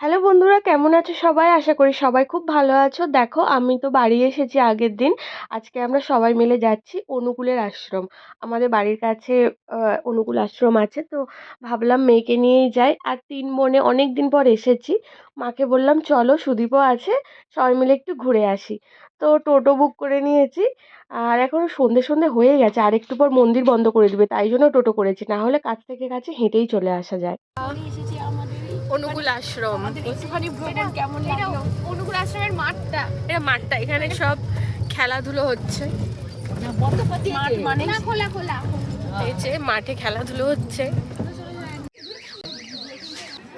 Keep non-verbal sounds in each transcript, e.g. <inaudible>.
Hello বন্ধুরা, কেমন আছো সবাই? আশা করি সবাই খুব ভালো আছো। দেখো, আমি তো বাড়ি এসেছি আগের দিন। আজকে আমরা সবাই মিলে যাচ্ছি অনুকূলের আশ্রম। আমাদের বাড়ির কাছে অনুকূল আশ্রম আছে, তো ভাবলাম মেয়েকে নিয়েই যাই। আর তিন বোনে অনেক দিন পর এসেছি। মাকে বললাম, চলো, সুদীপও আছে, সবাই মিলে একটু ঘুরে আসি। তো টোটো বুক করে নিয়েছি। আর এখন সন্ধে সন্ধে হয়ে গেছে, আর একটু পর মন্দির বন্ধ করে দিবে, তাই জন্য টোটো করেছি। না হলে কাছ থেকে কাছে হেঁটেই চলে আসা যায়। অনুকূল আশ্রম। একটুখানি ভ্রমণ কেমন লাগল? অনুকূল আশ্রমের মাঠটা। এটা মাঠটা এখানে সব খেলাধুলো হচ্ছে। মাঠ মানে না খোলা খোলা। এই যে মাঠে খেলাধুলো হচ্ছে।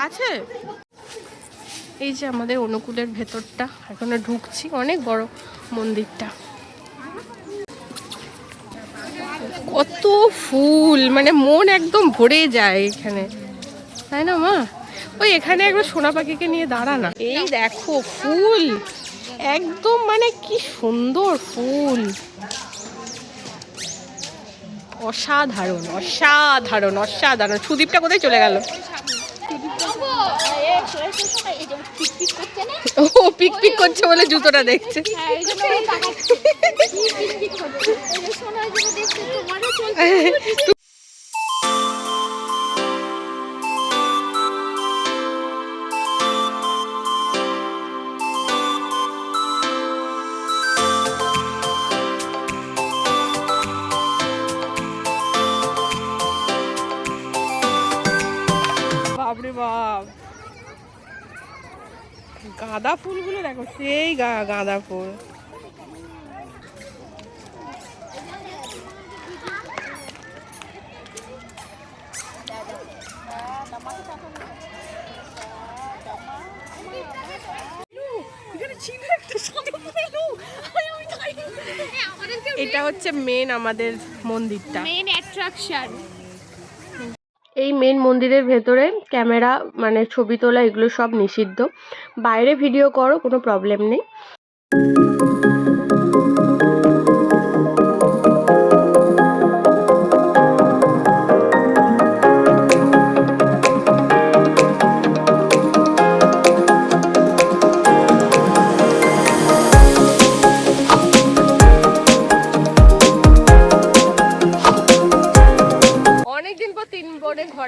আছে? এই যে আমাদের অনুকূলের ভেতরটা এখনও ঢুকছি। অনেক বড় মন্দিরটা। কত ফুল মানে মন একদম ভরে যায় এখানে। তাই না মা? ওই এখানে একবার সোনা পাখিকে নিয়ে দাঁড়া না। এই দেখো ফুল। একদম মানে কি সুন্দর ফুল। অসাধারণ অসাধারণ অসাধারণ। সুদীপটা কোথায় চলে গেল? ও পিক পিক করছে বলে জুতোটা দেখছে। <laughs> বাপরে বাপ। গাঁদা ফুলগুলো দেখো সেই গাঁদা ফুল। এটা হচ্ছে মেন আমাদের মন্দিরটা। মেন অ্যাট্রাকশন এই মেন মন্দিরের ভেতরে ক্যামেরা মানে ছবি তোলা, এগুলো সব নিষিদ্ধ। বাইরে ভিডিও করো, কোনো প্রবলেম নেই।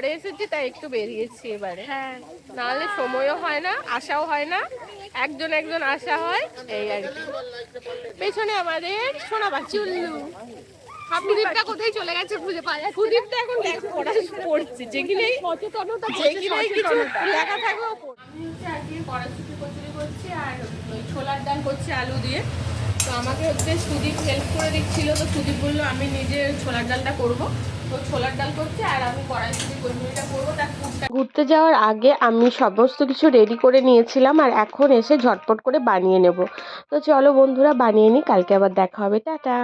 ঘরে এসেছি তাই একটু বেরিয়েছি এবারে। হ্যাঁ। নাহলে সময়ও হয় না আসাও হয় না একজন একজন আসা হয় এই আর কি। পেছনে আমাদের সোনা চুল্লু। সুদীপটা কোথায় চলে গেছে খুঁজে পাওয়া যাচ্ছে সুদীপটা এখন পড়াশোনা পড়ছে সচেতনতা কিছু লেখা থাকবে আর ছোলার ডাল করছি আলু দিয়ে। তো আমাকে হচ্ছে সুদীপ হেল্প করে দিচ্ছিল। তো সুদীপ বলল, আমি নিজে ছোলার ডালটা করব। ঘুরতে যাওয়ার আগে আমি সমস্ত কিছু রেডি করে নিয়েছিলাম আর এখন এসে ঝটপট করে বানিয়ে নেব। তো চলো বন্ধুরা, বানিয়ে নিই, কালকে আবার দেখা হবে। টাটা।